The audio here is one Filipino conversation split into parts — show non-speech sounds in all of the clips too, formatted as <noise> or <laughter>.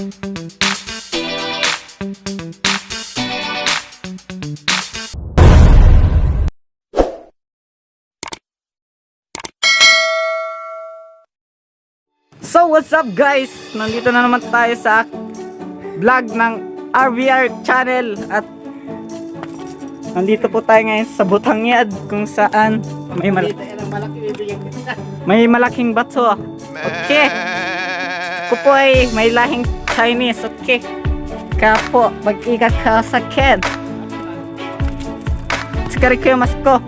So what's up guys? Nandito na naman tayo sa vlog ng RVR channel at nandito po tayo ngayon sa Butangyad kung saan may, mal- may malaking bato. Okay. Ko po ay may lahing Chinese. Okay. Kaya po, mag-ikat ka sa Ken. Sigari ko yung masko.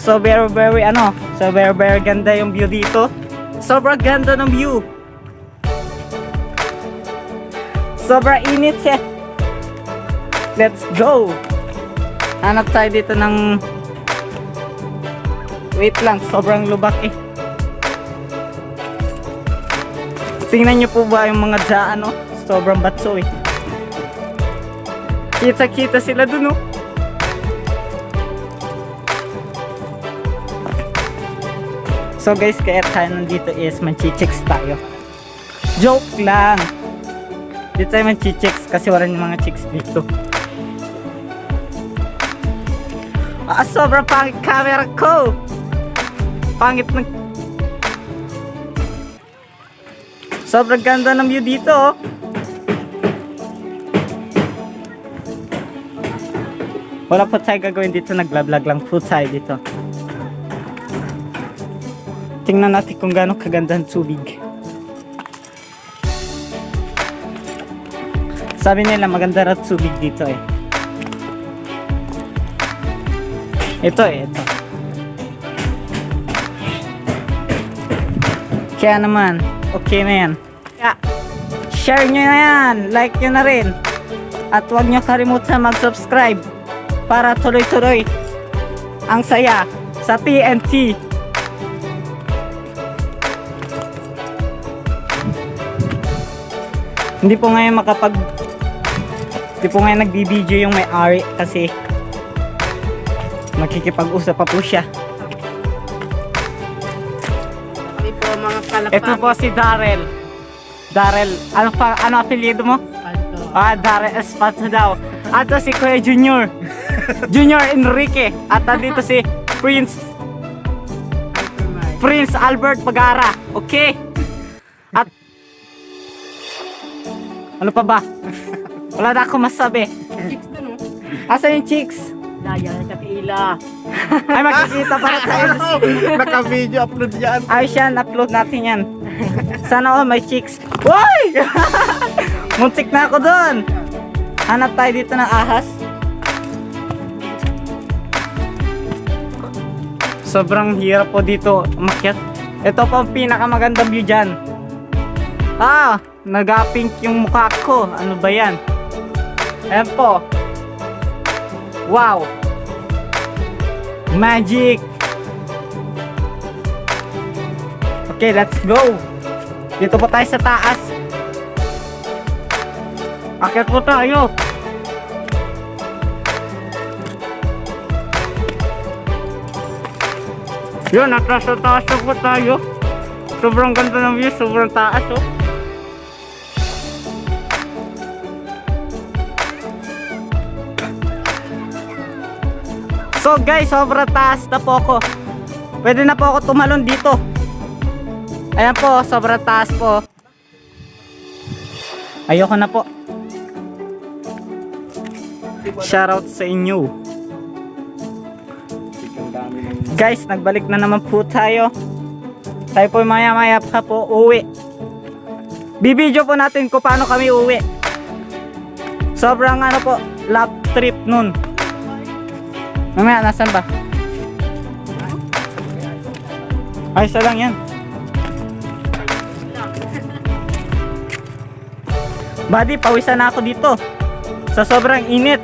So very very ano, so very very ganda yung view dito. Sobrang ganda ng view. Sobrang init siya. Let's go. Hanap tayo dito ng Wait lang, sobrang lubak eh. Tingnan niyo po ba yung mga dyan, no? Sobrang batso eh. Kita-kita sila dun, oh. So guys, kaya tayo nandito is manchichicks tayo. Joke lang! Dito tayo manchichicks kasi wala yung mga chicks dito. Ah, sobrang pangit camera ko! Pangit ng... Sobrang ganda ng view dito, oh. Wala po tayo gagawin dito, naglablog lang po tayo dito. Tingnan natin kung gaano kaganda ang tubig. Sabi nila maganda raw tubig dito eh. Ito eh, ito. Kaya naman, okay na yan. Kaya, share nyo na yan, like nyo na rin. At huwag nyo kalimutan mag-subscribe para tuloy-tuloy ang saya sa TNT. Hindi po ngayon makapag Hindi po ngayon nagbibideo yung may-ari kasi makikipag-usap pa po siya. Kalapag. Ito po si Darrell. Darrell, ano pa ano apelyido mo? Palto. Ah, Darrell Espanto daw. At si Kuya Junior. Junior Enrique. At dito si Prince. Prince Albert Pagara. Okay? At ano pa ba? Wala na akong masabi. Chicks na no? Asa yung chicks? Daya <laughs> sa <laughs> pila. Ay, makikita para sa Naka-video upload yan. Ayos yan, upload natin yan. Sana all may chicks. Woy! <laughs> Muntik na ako doon. Hanap tayo dito ng ahas. Sobrang hirap po dito umakyat. Ito po ang pinakamagandang view dyan. Ah, nagapink yung mukha ko. Ano ba yan? Ayan po. Wow. Magic. Okay, let's go. Dito po tayo sa taas. Akit po tayo. Yun, atras taas na po tayo. Sobrang ganda ng view, sobrang taas oh. So guys, sobrang taas na po ako. Pwede na po ako tumalon dito. Ayan po, sobrang taas po. Ayoko na po. Shoutout sa inyo. Guys, nagbalik na naman po tayo. Tayo po maya maya pa po uwi. Bibidyo po natin kung paano kami uwi. Sobrang ano po, lap trip nun. Mamaya, nasan ba? Ay, isa lang yan. Buddy, pawisan na ako dito. Sa sobrang init.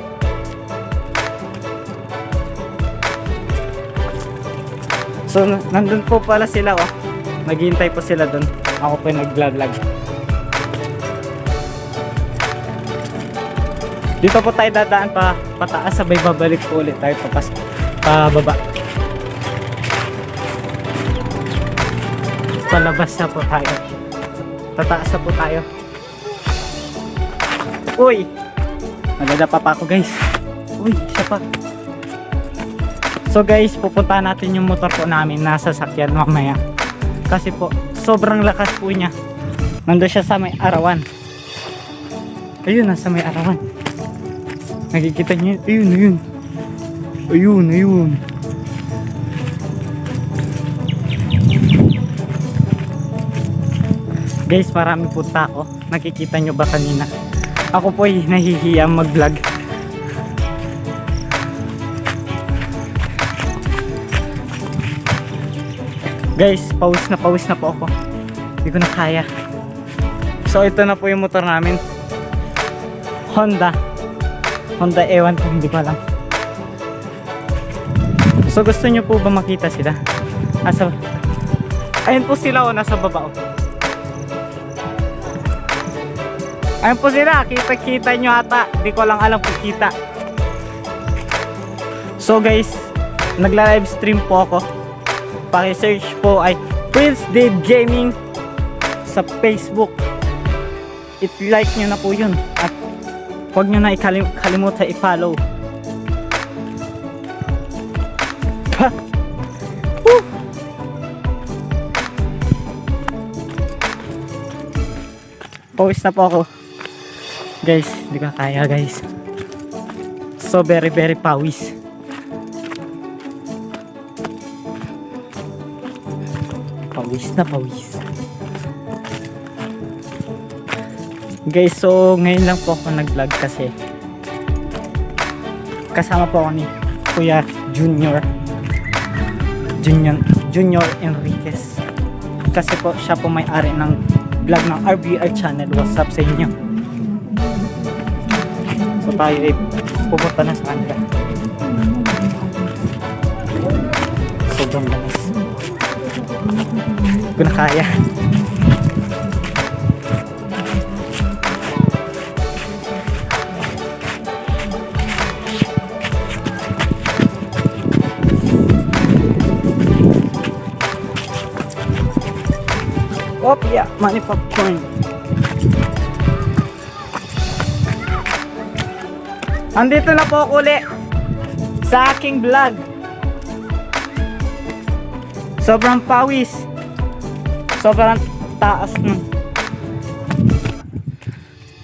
So, nandun po pala sila, oh. Naghihintay po sila dun. Ako po yung nag-vlog. Dito po tayo dadaan pa pataas sabay babalik po ulit tayo papas pababa. Palabas na po tayo. Tataas na po tayo. Uy! Magdadapa pa ako guys. Uy, isa pa. So guys, pupunta natin yung motor po namin nasa sakyan mamaya. Kasi po, sobrang lakas po niya. Nandun siya sa may arawan. Ayun, nasa may arawan. Nakikita niyo, ayun, ayun. Ayun, ayun. Guys, marami po tao. Nakikita nyo ba kanina? Ako po ay nahihiya mag-vlog. Guys, pawis na pawis na po ako. Hindi ko na kaya. So, ito na po yung motor namin. Honda. Honda ewan ko, hindi ko alam. So, gusto nyo po ba makita sila? Asa? Ayun po sila o, nasa baba o. Ayun po sila, kita-kita nyo ata. Hindi ko lang alam kung kita. So guys, nagla-live stream po ako. Paki-search po ay Prince Dave Gaming sa Facebook. I-like nyo na po yun. At huwag nyo na ikalim- kalimutan i-follow. Ha! Woo! Pawis na po ako. Guys, hindi ko kaya guys. So very very pawis. Pawis na pawis. Guys, so ngayon lang po ako nag-vlog kasi kasama po ako ni Kuya Junior. Junior Junior Enriquez. Kasi po siya po may-ari ng vlog ng RBR channel. What's up sa inyo? So tayo ay pupunta na sa kanila. Sobrang lakas. Hindi ko na kaya Money popcorn. Andito na po ako uli sa aking vlog. Sobrang pawis. Sobrang taas nun.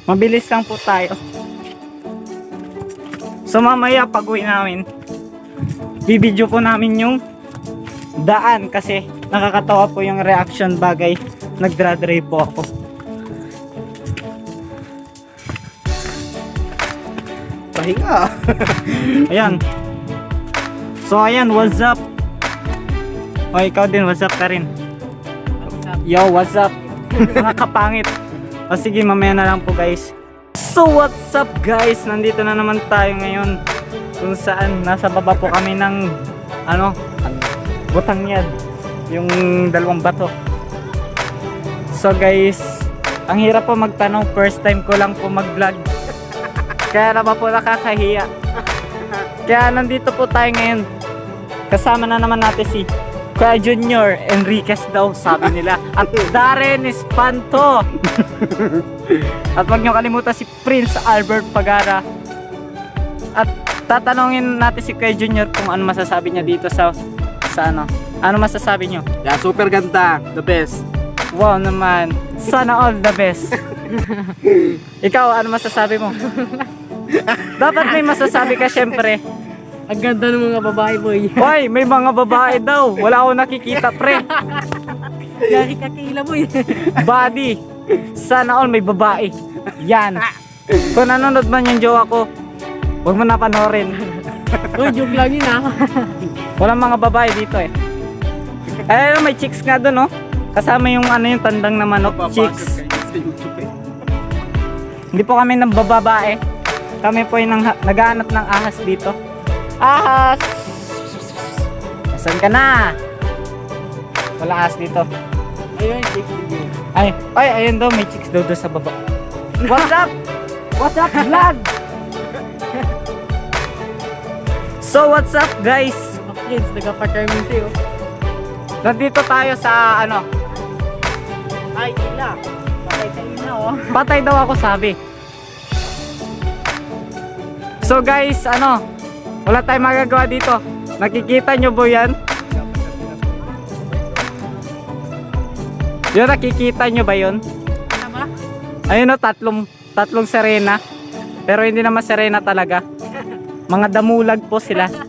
Mabilis lang po tayo. So mamaya pag uwi namin, bibidyo po namin yung daan kasi nakakatawa po yung reaction bagay nagdra-drive po ako. Pahinga. <laughs> ayan. So ayan what's up? O ikaw din what's up ka rin? Yo what's up? <laughs> Mga kapangit. O sige mamaya na lang po guys. So what's up guys? Nandito na naman tayo ngayon. Kung saan nasa baba po kami ng ano? Butang yad yung dalawang bato so guys ang hirap po magtanong. First time ko lang po mag vlog kaya naman po nakakahiya? Kaya nandito po tayo ngayon. Kasama na naman natin si Kuya Junior Enriquez daw sabi nila. At Darren Espanto. At wag nyo kalimutan si Prince Albert Pagara. At tatanungin natin si Kuya Junior kung ano masasabi niya dito sa sa ano. Ano masasabi nyo Yeah, super ganda. The best. Wow naman. Sana all the best. <laughs> Ikaw, ano masasabi mo? Dapat may masasabi ka syempre. Ang ganda ng mga babae, boy. Hoy, may mga babae daw. Wala akong nakikita, pre. Yari ka kila, boy. Body. Sana all may babae. Yan. Kung nanonood man yung jowa ko, huwag mo na panoorin. Uy, joke lang yun, ah. Walang mga babae dito eh. Ay, may chicks nga doon, no? Kasama yung ano yung tandang na manok, chicks. Sa YouTube eh. Hindi po kami nang bababae. Kami po yung nang, naghahanap ng ahas dito. Ahas! Saan ka na? Wala ahas dito. Ayun, joke lang. Ay, ay, ayun daw, may chicks daw doon sa baba. What's up? What's up, vlog? so, what's up, guys? Kids, nagpa-termin sa'yo. Nandito tayo sa, ano, Ay, ila. Patay sa ila, oh. <laughs> patay daw ako sabi. So guys, ano, wala tayong magagawa dito. Nakikita nyo po yan? Yun, nakikita nyo ba yun? Ba? Ayun o, tatlong, tatlong serena. Pero hindi naman serena talaga. <laughs> Mga damulag po sila. <laughs>